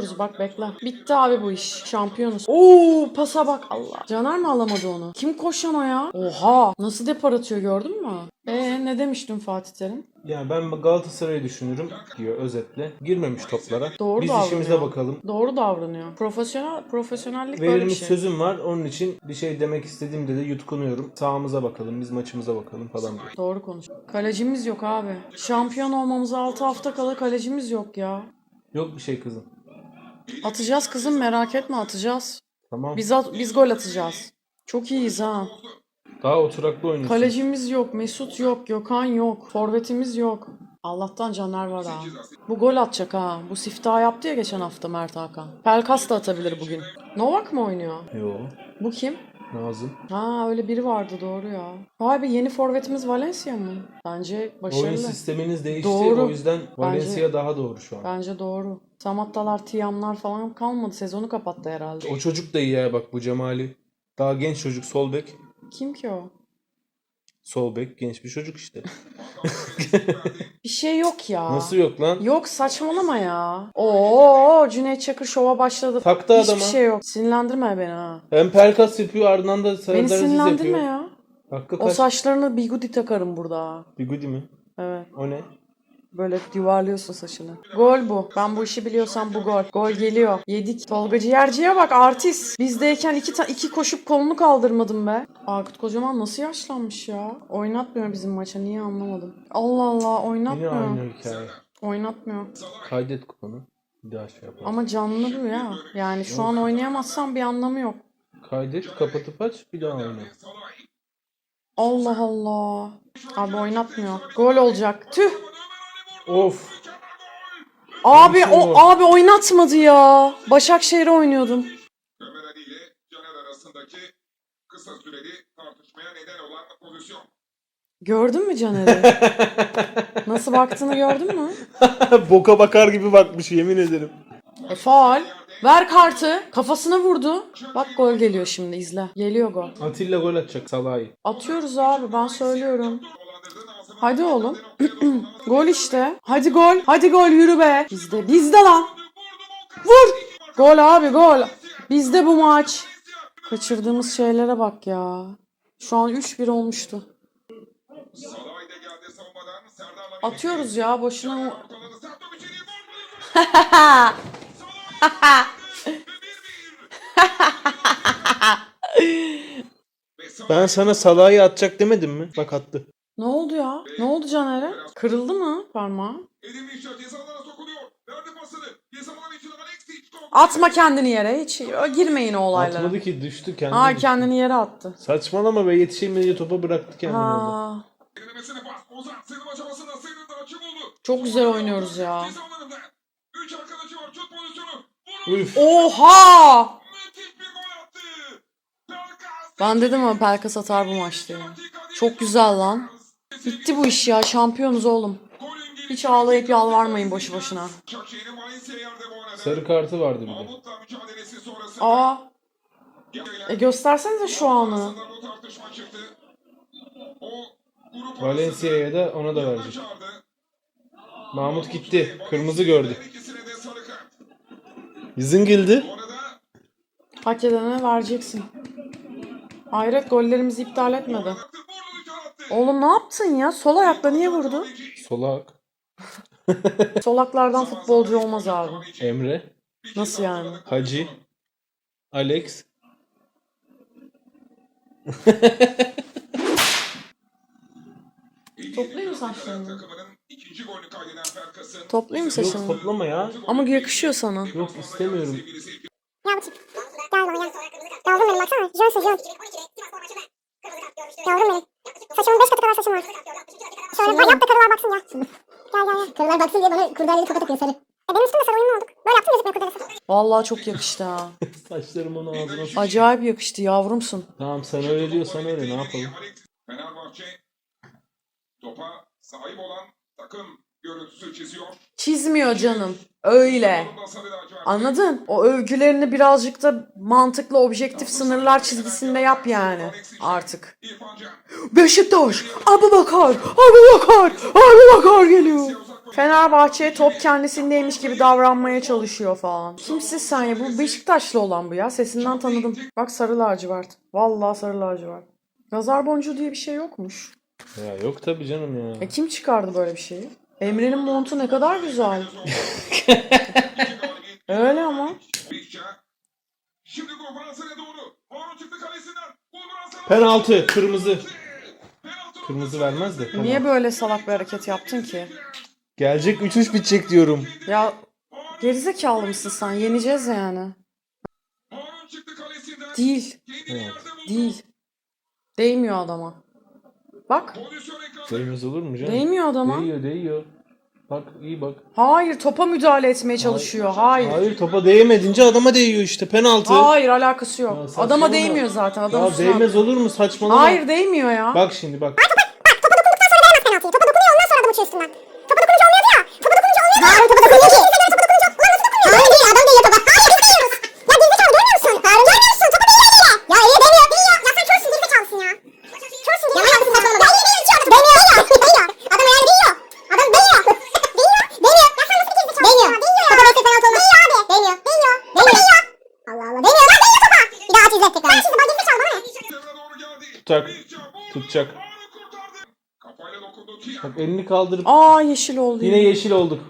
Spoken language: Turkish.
atıyoruz bak bekle. Bitti abi bu iş. Şampiyonuz. Oo pasa bak Allah. Caner mi alamadı onu? Kim koşan o ya? Oha. Nasıl depar atıyor gördün mü? Ee ne demiştin Fatih Terim? Yani ben Galatasaray'ı düşünürüm diyor özetle. Girmemiş toplara. Doğru Biz davranıyor. işimize bakalım. Doğru davranıyor. Profesyonel profesyonellik böyle bir Verilmiş şey. sözüm var. Onun için bir şey demek istediğimde de yutkunuyorum. Sağımıza bakalım, biz maçımıza bakalım falan diyor. Doğru konuş. Kalecimiz yok abi. Şampiyon olmamıza 6 hafta kala kalecimiz yok ya. Yok bir şey kızım. Atacağız kızım merak etme atacağız. Tamam. Biz at- biz gol atacağız. Çok iyiyiz ha. Daha oturaklı oynuyorsun. Kalecimiz yok, Mesut yok, Gökhan yok, forvetimiz yok. Allah'tan Caner var ha. Bu gol atacak ha. Bu siftah yaptı ya geçen hafta Mert Hakan. Pelkas da atabilir bugün. Novak mı oynuyor? Yo. Bu kim? Nazım. Ha öyle biri vardı doğru ya. Vay be yeni forvetimiz Valencia mı? Bence Oyun başarılı. sisteminiz değişti. Doğru. O yüzden Valencia daha doğru şu an. Bence doğru. Samattalar, Tiamlar falan kalmadı. Sezonu kapattı herhalde. O çocuk da iyi ya bak bu Cemali. Daha genç çocuk sol bek. Kim ki o? Sol bek genç bir çocuk işte. Bir şey yok ya. Nasıl yok lan? Yok saçmalama ya. Oo Cüneyt Çakır şova başladı. Taktı Hiçbir adama. şey yok. Sinirlendirme beni ha. Hem Pelkas yapıyor ardından da Serdar Beni Aziz sinirlendirme yapıyor. ya. Hakkı O kaç? saçlarını bigudi takarım burada. Bigudi mi? Evet. O ne? Böyle yuvarlıyorsun saçını. Gol bu. Ben bu işi biliyorsam bu gol. Gol geliyor. Yedik. Tolga Ciğerci'ye bak artist. Bizdeyken iki, ta- iki koşup kolunu kaldırmadım be. Akut Kocaman nasıl yaşlanmış ya? Oynatmıyor bizim maça. Niye anlamadım. Allah Allah Yine oynatmıyor. aynı hikaye. Oynatmıyor. Kaydet kupanı. Bir daha şey yapalım. Ama canlı bu ya. Yani şu an oynayamazsam bir anlamı yok. Kaydet kapatıp aç bir daha oyna. Allah Allah. Abi oynatmıyor. Gol olacak. Tüh. Of. Abi o abi oynatmadı ya. Başakşehir'e oynuyordum. Ömer Ali ile Caner arasındaki kısa süreli tartışmaya neden olan pozisyon. Gördün mü Caner'i? Nasıl baktığını gördün mü? Boka bakar gibi bakmış yemin ederim. E faal. Ver kartı. Kafasına vurdu. Bak gol geliyor şimdi izle. Geliyor gol. Atilla gol atacak Salah'ı. Atıyoruz abi ben söylüyorum. Hadi oğlum. gol işte. Hadi gol. Hadi gol yürü be. Bizde. Bizde lan. Vur. Gol abi gol. Bizde bu maç. Kaçırdığımız şeylere bak ya. Şu an 3-1 olmuştu. Atıyoruz ya boşuna. Ben sana Salah'ı atacak demedim mi? Bak attı. Ne oldu ya? Ne oldu Caner'e? Kırıldı mı parmağı? Atma kendini yere. Hiç girmeyin o olaylara. Atmadı ki düştü kendi. Ha düştü. kendini yere attı. Saçmalama be yetişemediği topa bıraktı kendini orada. Ha. Çok güzel oynuyoruz ya. Ceza alanında. Üç arkadaşı var. Şut pozisyonu. Vurdu. Üf. Oha! Müthiş bir gol attı. Pelkas. Ben dedim ama Pelkas atar bu maçta ya. Çok güzel lan. Bitti bu iş ya. Şampiyonuz oğlum. Hiç ağlayıp yalvarmayın boşu boşuna. Sarı kartı vardı bir de. Aa. E göstersenize şu anı. Valencia'ya da ona da verecek. Mahmut gitti. Kırmızı gördü. Zıngıldı. Orada Hak edene vereceksin. Hayret gollerimizi iptal etmedi. Oğlum ne yaptın ya? Sol ayakla niye vurdu? Solak. Solaklardan futbolcu olmaz abi. Emre. Nasıl yani? Hacı. Alex. Toplayayım mı saçlarını? Toplayayım mı Yok saçını? toplama ya. Ama yakışıyor sana. Yok istemiyorum. Yavrum benim baksana. Jönsün jöns. Yavrum benim. Saçımın 5 katı kadar saçım var. Şöyle bak yap da karılar baksın ya. Gel gel gel. Karılar baksın diye bana kurdaleli tokat atıyor sarı. E benim üstümde sarı uyumlu olduk. Böyle yaptım gözükmüyor kurdelesi. Vallahi çok yakıştı ha. Saçlarım onun ağzına sıçtı. Acayip yakıştı yavrumsun. Tamam sen öyle diyorsan öyle ne yapalım. Fenerbahçe topa sahip olan takım görüntüsü çiziyor. Çizmiyor canım. Öyle. Anladın? O övgülerini birazcık da mantıklı, objektif sınırlar çizgisinde yap yani. Artık. Beşiktaş! Abu Bakar! Abu Bakar! Abu Bakar geliyor. Fenerbahçe top kendisindeymiş gibi davranmaya çalışıyor falan. Kimsin sen ya? Bu Beşiktaşlı olan bu ya. Sesinden tanıdım. Bak sarı lacivert. Vallahi sarı lacivert. Nazar boncuğu diye bir şey yokmuş. Ya yok tabii canım ya. E kim çıkardı böyle bir şeyi? Emre'nin montu ne kadar güzel. Öyle ama. Vişça. Şimdi gol Fransa'ya doğru. Harun çıktı kalesinden. Gol Fransa'dan. Penaltı, kırmızı. Kırmızı vermez de. penaltı. Niye böyle salak bir hareket yaptın ki? Gelecek 3-3 bitecek diyorum. Ya gerizekalı mısın sen? Yeneceğiz yani. Harun çıktı kalesinden. Değil. Evet. Değil. Değmiyor adama. Bak. Değmez olur mu canım? Değmiyor adama. Değiyor, değiyor. Bak iyi bak. Hayır topa müdahale etmeye çalışıyor. Hayır. Hayır topa değmedince adama değiyor işte penaltı. Hayır alakası Ya yok. saçmalama. Adama değmiyor zaten. Adam Ya üstüne değmez olur mu saçmalama. Hayır değmiyor ya. Bak şimdi bak. Topa dokunduktan sonra veremez penaltıyı. Topa dokunuyor ondan sonra adam uçuyor üstünden. Topa dokununca olmuyordu ya. Topa dokununca olmuyordu. Harun topa dokunuyor ki. Topa dokununca. Ulan nasıl dokunuyor? Harun değil adam değiyor topa. Hayır biz değiyoruz. Ya gerizekalı görmüyor musun? Harun görmüyor musun? Topa değiyor eliyle. Ya eliyle değmiyor. Değiyor. Ya sen körsün gerizekalısın ya. Körsün gerizekalısın. Ya hayatım saçmalama. Değiyor değiyor içiyor. Değmiyor değiyor. Değiyor. Adam ayağını değiyor. Adam değiyor. Değiyor. Değmiyor. Ya sen nasıl bir gerizekalısın? Değmiyor. Değiyor. Topa basket penaltı olmaz. Değiyor abi. Değmiyor. Değiyor. Değmiyor. Allah Allah. Değmiyor lan değiyor topa. Bir daha aç izlet tekrar. Sen şimdi bana gerizekalı bana ne? Devre doğru Tutacak. Tiyan. Bak elini kaldırıp Aa yeşil oldu. yine yeşil olduk.